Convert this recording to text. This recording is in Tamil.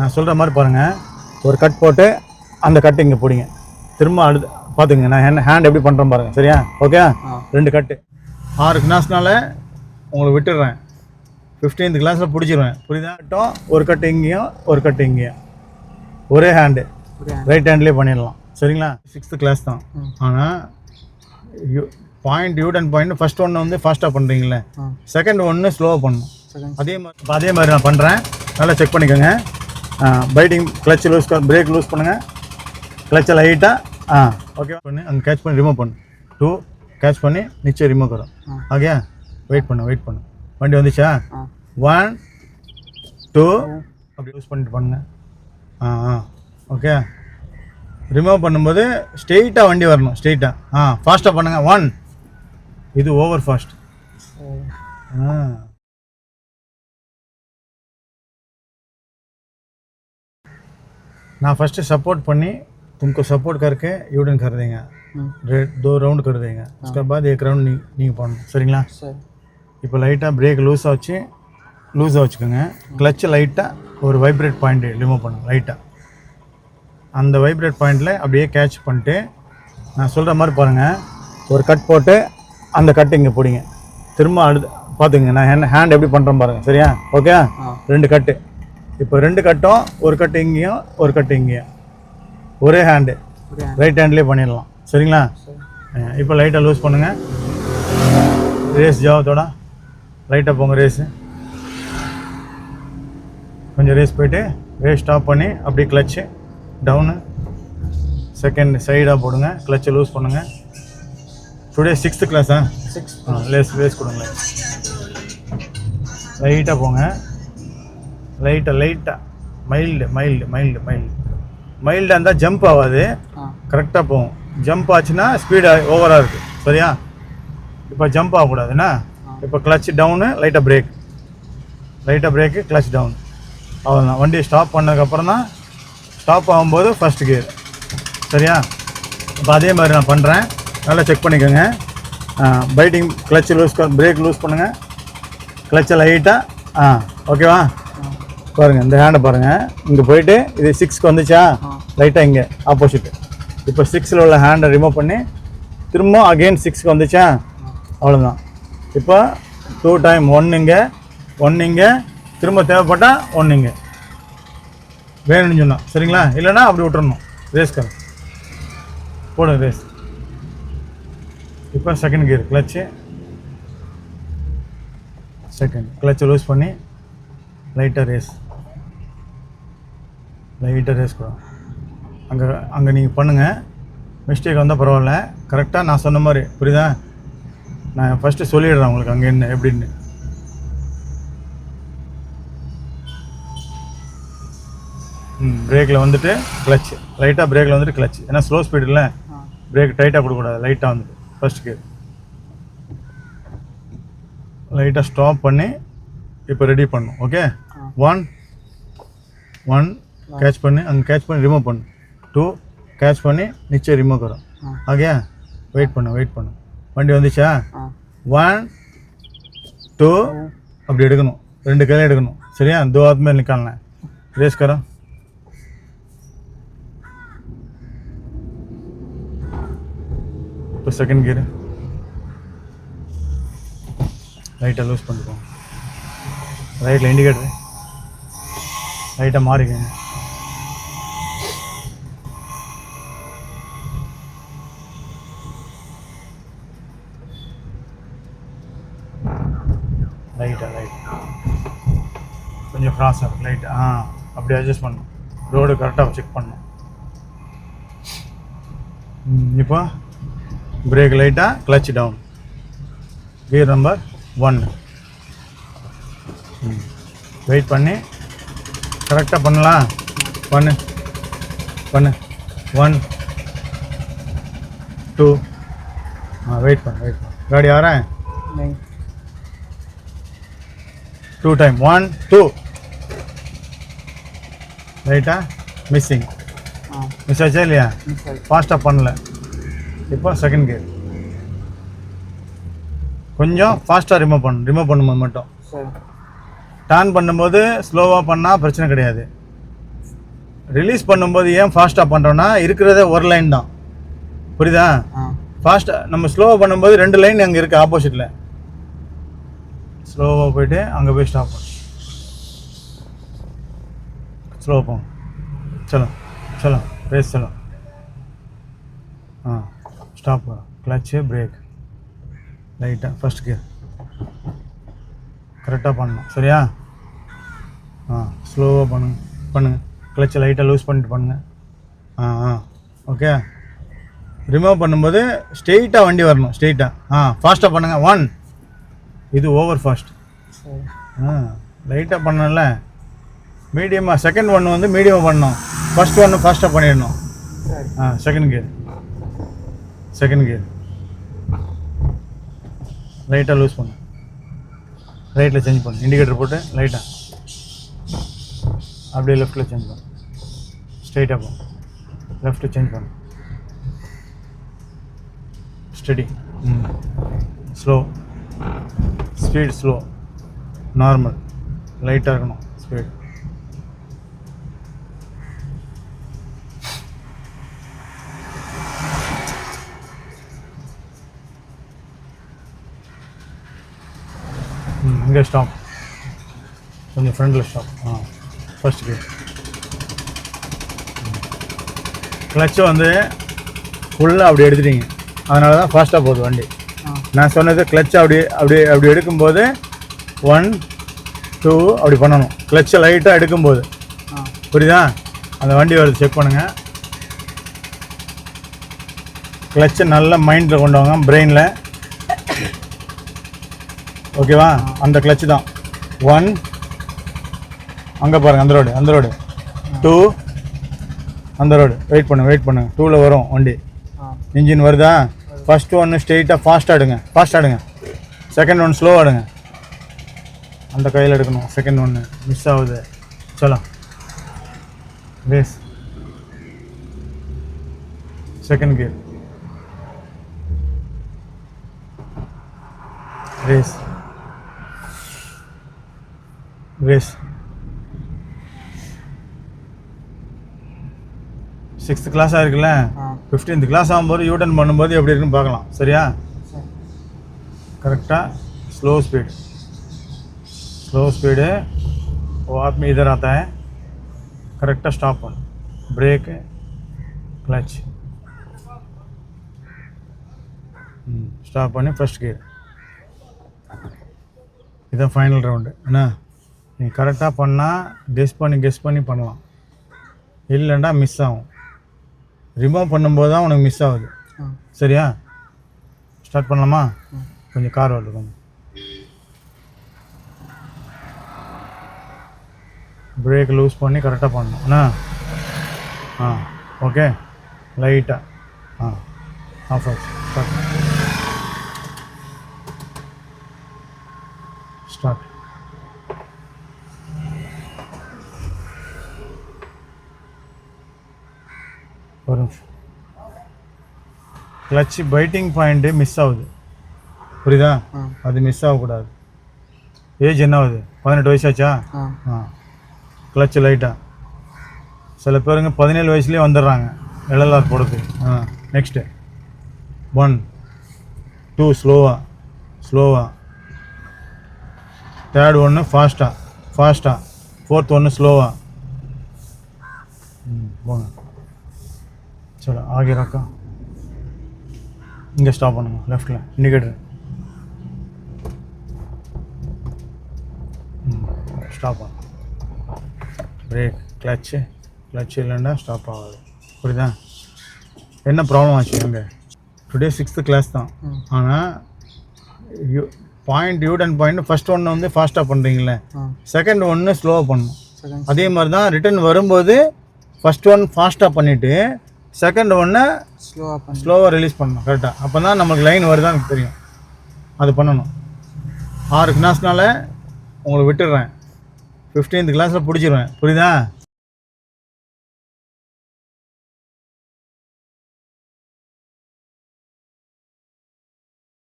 நான் சொல்கிற மாதிரி பாருங்கள் ஒரு கட் போட்டு அந்த கட்டு இங்கே பிடிங்க. திரும்ப அடுத்து பார்த்துங்க நான் ஹேண்ட் ஹேண்ட் எப்படி பண்ணுறேன் பாருங்கள் சரியா? ஓகே. ரெண்டு கட்டு. ஆறு கிளாஸ்னால உங்களுக்கு விட்டுடுறேன். ஃபிஃப்டீன்த் கிளாஸில் பிடிச்சிருவேன். புரியுதா? கட்டும். ஒரு கட்டு இங்கேயும் ஒரு கட்டு இங்கேயும். ஒரே ஹேண்டு ரைட் ஹேண்ட்லேயே பண்ணிடலாம். சரிங்களா? சிக்ஸ்த்து கிளாஸ் தான். ஆனால் யூ பாயிண்ட் யூட் அண்ட் பாயிண்ட் ஃபர்ஸ்ட் ஒன்று வந்து ஃபாஸ்ட்டாக பண்ணுறீங்களே செகண்ட் ஒன்று ஸ்லோவாக பண்ணணும். அதே மாதிரி அதே மாதிரி நான் பண்ணுறேன் நல்லா செக் பண்ணிக்கோங்க. Biting clutch loose brake loose பண்ணுங்கள் கிளச்சை லைட்டாக ஆ ஓகே பண்ணு அங்கே கேட்ச் பண்ணி ரிமூவ் பண்ணு. டூ கேட்ச் பண்ணி நிச்சயம் ரிமூவ் கரும் ஆ. ஓகே வெயிட் பண்ணு வெயிட் பண்ணு. வண்டி வந்துச்சா? ஒன் டூ அப்படி யூஸ் பண்ணிட்டு பண்ணுங்க. ஆ ஆ ஓகே ரிமூவ் பண்ணும்போது ஸ்ட்ரெயிட்டாக வண்டி வரணும் ஸ்ட்ரெயிட்டாக ஆ. ஃபாஸ்ட்டாக பண்ணுங்கள் ஒன் இது ஓவர் ஃபாஸ்ட் ஆ. ना फर्स्ट सपोर्ट पन्नी तुमको सपोर्ट करके यूडन कर देंगे ம் रे- दो राउंड कर देंगे उसके बाद एक राउंड நீ நீங்கள் பண்ணணும் சரிங்களா சரி இப்போ லைட்டாக பிரேக் லூஸாக வச்சு லூஸாக வச்சுக்கோங்க கிளச்சை லைட்டாக ஒரு வைப்ரேட் பாயிண்ட் ரிமூவ் பண்ணுங்க லைட்டாக அந்த வைப்ரேட் பாயிண்டில் அப்படியே கேட்ச் பண்ணிட்டு நான் சொல்கிற மாதிரி பாருங்கள் ஒரு கட் போட்டு அந்த கட்டு இங்கே பிடிங்க திரும்ப அடுத்து பார்த்துங்க நான் ஹேண்ட் ஹேண்ட் எப்படி பண்ணுறேன் பாருங்கள் சரியா ஓகே ஆ ரெண்டு கட்டு இப்போ ரெண்டு கட்டும் ஒரு கட்டு இங்கேயும் ஒரு கட்டு இங்கேயும். ஒரே ஹேண்டு ரைட் ஹேண்ட்லேயே பண்ணிடலாம். சரிங்களா? சரி. இப்போ லைட்டாக லூஸ் பண்ணுங்கள் ரேஸ் ஜாவத்தோட லைட்டாக போங்க ரேஸு கொஞ்சம் ரேஸ் போயிட்டு ரேஸ் ஸ்டாப் பண்ணி அப்படியே கிளச்சு டவுனு செகண்ட் சைடாக போடுங்க. கிளச்சை லூஸ் பண்ணுங்கள் டுடே சிக்ஸ்த்து கிளாஸா சிக்ஸ் லேஸ் ரேஸ் கொடுங்களேன். லைட்டாக போங்க. லைட்டாக லைட்டாக மைல்டு மைல்டு மைல்டு மைல்டு மைல்டாக இருந்தால் ஜம்ப் ஆகாது கரெக்டாக போகும். ஜம்ப் ஆச்சுன்னா ஸ்பீடு ஓவராக இருக்குது சரியா? இப்போ ஜம்ப் ஆகக்கூடாதுண்ணா இப்போ கிளச் டவுனு லைட்டாக பிரேக் லைட்டாக பிரேக்கு கிளச் டவுன் அவ்வளோதான் வண்டி ஸ்டாப் பண்ணதுக்கப்புறம் தான் ஸ்டாப் ஆகும்போது ஃபர்ஸ்ட் கியர் சரியா? இப்போ அதே மாதிரி நான் பண்ணுறேன் நல்லா செக் பண்ணிக்கோங்க. Biting clutch loose brake loose பண்ணுங்கள் கிளச்சை லைட்டாக ஆ ஓகேவா பாருங்கள் இந்த ஹேண்டை பாருங்கள் இங்கே போயிட்டு இது சிக்ஸ்க்கு வந்துச்சா? லைட்டாக இங்கே ஆப்போசிட் இப்போ சிக்ஸில் உள்ள ஹேண்டை ரிமூவ் பண்ணி திரும்ப அகெயின் சிக்ஸ்க்கு வந்துச்சா? அவ்வளோதான் இப்போ டூ டைம் ஒன் இங்கே ஒன் இங்கே திரும்ப தேவைப்பட்டால் ஒன்று இங்கே. வேணும்னு சொன்னோம் சரிங்களா? இல்லைன்னா அப்படி விட்டுறணும். ரேஸ் கர் போடு ரேஸ் இப்போ செகண்ட் கியர் கிளச்சு செகண்ட் கிளச்சை லூஸ் பண்ணி லைட்டாக ரேஸ் லைட்டாக ரேஸ் கூட. அங்கே அங்கே நீங்கள் பண்ணுங்கள் மிஸ்டேக் வந்தால் பரவாயில்ல. கரெக்டாக நான் சொன்ன மாதிரி புரியுதா? நான் ஃபஸ்ட்டு சொல்லிடுறேன் உங்களுக்கு அங்கே என்ன எப்படின்னு. ம் பிரேக்கில் வந்துட்டு கிளச் லைட்டாக பிரேக்கில் வந்துட்டு கிளச் ஏன்னா ஸ்லோ ஸ்பீடில் பிரேக் டைட்டாக கொடுக்கக்கூடாது லைட்டாக வந்துட்டு ஃபர்ஸ்ட் கியர் லைட்டாக ஸ்டாப் பண்ணி இப்போ ரெடி பண்ணும் ஓகே. ஒன் ஒன் கேட்ச் பண்ணி. அங்கே கேட்ச் பண்ணி ரிமூவ் பண்ணு. டூ கேட்ச் பண்ணி நிச்சயம் ரிமூவ் வரும். ஓகே வெயிட் பண்ணு வெயிட் பண்ணு. வண்டி வந்துச்சா? ஒன் டூ அப்படி எடுக்கணும். ரெண்டு கையில எடுக்கணும். சரியா? தோ ஆத்மே நிக்காலண்ணே ரேஸ் கரம் இப்போ செகண்ட் கியர் ரைட்டை லூஸ் பண்ணிக்கோ. ரைட்டில் இண்டிகேட்டர் லைட்டாக மாறிக்கங்க. லைட்டாக லைட் கொஞ்சம் கிராஸாக இருக்கு லைட் ஆ. அப்படி அட்ஜஸ்ட் பண்ணும் ரோடு கரெக்டாக செக் பண்ணும் இப்போ பிரேக் லைட்டாக clutch down gear number one wait பண்ணி கரெக்டாக பண்ணலாம். பண்ணு. பண்ணு. ஒன் டூ ஆ வெயிட் பண்ணு வெயிட் பண்ணு. காடி வரேன் டூ டைம் ஒன் டூ ரைட்டா மிஸ்ஸிங் மிஸ் ஆச்சா இல்லையா? ஃபாஸ்ட்டாக பண்ணல. இப்போ செகண்ட் கியர் கொஞ்சம் ஃபாஸ்ட்டாக ரிமூவ் பண்ணு. ரிமூவ் பண்ணும்போது மட்டும். டேர்ன் பண்ணும்போது ஸ்லோவாக பண்ணால் பிரச்சனை கிடையாது. ரிலீஸ் பண்ணும்போது ஏன் ஃபாஸ்ட்டாக பண்ணுறோன்னா இருக்கிறதே ஒரு லைன் தான். புரியுதா? ஃபாஸ்ட்டாக நம்ம ஸ்லோவாக பண்ணும்போது ரெண்டு லைன் அங்கே இருக்குது ஆப்போசிட்டில் ஸ்லோவாக போயிட்டு அங்கே போய் ஸ்டாப் ஸ்லோவாக போகும் சலோ சலோ ரேஸ் சலோ ஆ ஸ்டாப் கிளச்சு பிரேக் லைட்டாக ஃபஸ்ட் கியர் கரெக்டாக பண்ணணும். சரியா? ஆ ஸ்லோவாக பண்ணுங்க பண்ணுங்க. கிளச்சை லைட்டாக லூஸ் பண்ணிட்டு பண்ணுங்க. ஆ ஆ ஓகே ரிமூவ் பண்ணும்போது ஸ்ட்ரெயிட்டாக வண்டி வரணும் ஸ்ட்ரெயிட்டாக ஆ. ஃபாஸ்ட்டாக பண்ணுங்கள் ஒன் இது ஓவர் ஃபாஸ்ட் ஆ லைட்டாக பண்ணல மீடியமாக செகண்ட் ஒன்று வந்து மீடியமாக பண்ணணும். ஃபர்ஸ்ட் ஒன்று ஃபாஸ்ட்டாக பண்ணிடணும். ஆ செகண்ட் கியர் செகண்ட் கியர் லைட்டாக லூஸ் பண்ணு. ரைட்டில் சேஞ்ச் பண்ணு. இண்டிகேட்டர் போட்டு லைட்டாக அப்படியே லெஃப்ட்டில் சேஞ்ச் பண்ணு. ஸ்ட்ரைட்டாக போ. லெஃப்ட்டு சேஞ்ச் பண்ணு. ஸ்டடி ம். ஸ்லோ ஸ்பீட் ஸ்லோ நார்மல் லைட்டாக இருக்கணும். ஸ்பீட் ம் இங்கே ஸ்டாப் கொஞ்சம் ஃப்ரண்டில் ஸ்டாப் ஆ. ஃபர்ஸ்ட் கே கிளச்சை வந்து ஃபுல்லாக அப்படி எடுத்துட்டீங்க. அதனால தான் ஃபாஸ்ட்டாக போகுது வண்டி. நான் சொன்னது கிளச்சை அப்படி அப்படி அப்படி எடுக்கும்போது ஒன் டூ அப்படி பண்ணணும். கிளச்சை லைட்டாக எடுக்கும்போது. புரியுதா? அந்த வண்டி வருது செக் பண்ணுங்கள் கிளச்சை நல்ல மைண்டில் கொண்டு வாங்க பிரெயினில் ஓகேவா அந்த கிளச்சு தான். ஒன் அங்கே பாருங்க அந்த ரோடு அந்த ரோடு. டூ அந்த ரோடு. வெயிட் பண்ணு வெயிட் பண்ணு டூவில் வரும் வண்டி. இன்ஜின் வருதா? ஃபர்ஸ்ட் ஒன்று ஸ்ட்ரெயிட்டாக ஃபாஸ்ட் ஆடுங்க. ஃபாஸ்ட் ஆடுங்க. செகண்ட் ஒன் ஸ்லோ ஆடுங்க. அந்த கையில் எடுக்கணும். செகண்ட் ஒன்று மிஸ் ஆகுது. சலோ race second gear race race sixth கிளாஸாக இருக்குல்ல ஆ ஃபிஃப்டீன்த் கிளாஸ் ஆகும்போது யூட்டன் பண்ணும்போது எப்படி இருக்குன்னு பார்க்கலாம் சரியா சரி करेक्टा स्लो स्पीड स्लो स्पीड है वो आदमी इधर आता है करेक्टा स्टॉप ब्रेक क्लच ஸ்டாப் பண்ணி ஃபர்ஸ்ட் கியர் இதான் ஃபைனல் ரவுண்டு என்ன நீ கரெக்டாக பண்ணால் கெஸ் பண்ணி கெஸ் பண்ணி பண்ணலாம் இல்லைண்டா மிஸ் ஆகும் ரிமூவ் பண்ணும்போது தான் உனக்கு மிஸ் ஆகுது. சரியா? ஸ்டார்ட் பண்ணலாமா. கொஞ்சம் கார் கொஞ்சம். பிரேக் லூஸ் பண்ணி கரெக்டாக பண்ணணும். என்ன ஆ ஓகே லைட்டாக ஆ. ஆஃப் ஆச்சு. ஸ்டார்ட் ஸ்டார்ட் ஒரு கிளச்சு பைட்டிங் பாயிண்ட்டு மிஸ் ஆகுது. புரியுதா? அது மிஸ் ஆகக்கூடாது. ஏஜ் என்ன ஆகுது? பதினெட்டு வயசாச்சா? ஆ. கிளச்சு லைட்டாக சில பேருங்க பதினேழு வயசுலேயே வந்துடுறாங்க. எல்எல்ஆர் போடுறதுக்கு. ஆ. நெக்ஸ்ட்டு ஒன் டூ ஸ்லோவா ஸ்லோவா தேர்ட் ஒன்று ஃபாஸ்ட்டாக ஃபாஸ்ட்டாக ஃபோர்த் ஒன்று ஸ்லோவா ம் போங்க. சரி ஆகி ரக்கா இங்கே ஸ்டாப் பண்ணுங்க லெஃப்டில் இண்டிகேட்டர் ஸ்டாப் பண்ணு பிரேக் கிளச்சு கிளச் இல்லைன்னா ஸ்டாப் ஆகாது. புரியுதா? என்ன ப்ராப்ளம் ஆச்சு அங்கே டுடே சிக்ஸ்த்து கிளாஸ் தான். ஆனால் U point U turn point first ஒன்று வந்து ஃபாஸ்ட்டாக பண்ணுறீங்களே செகண்ட் ஒன்று ஸ்லோவாக பண்ணணும். செகண்ட் அதே மாதிரி தான் ரிட்டர்ன் வரும்போது ஃபர்ஸ்ட் ஒன் ஃபாஸ்ட்டாக பண்ணிவிட்டு செகண்ட் ஒன்னை ஸ்லோவாக பண்ணி. ஸ்லோவாக ரிலீஸ் பண்ணணும் கரெக்டாக அப்போ தான் நமக்கு லைன் வருதான்னு எனக்கு தெரியும். அது பண்ணணும். ஆறு கிளாஸ்னால உங்களுக்கு விட்டுடுறேன். ஃபிஃப்டீன்த் கிளாஸில் பிடிச்சிருவேன். புரியுதா?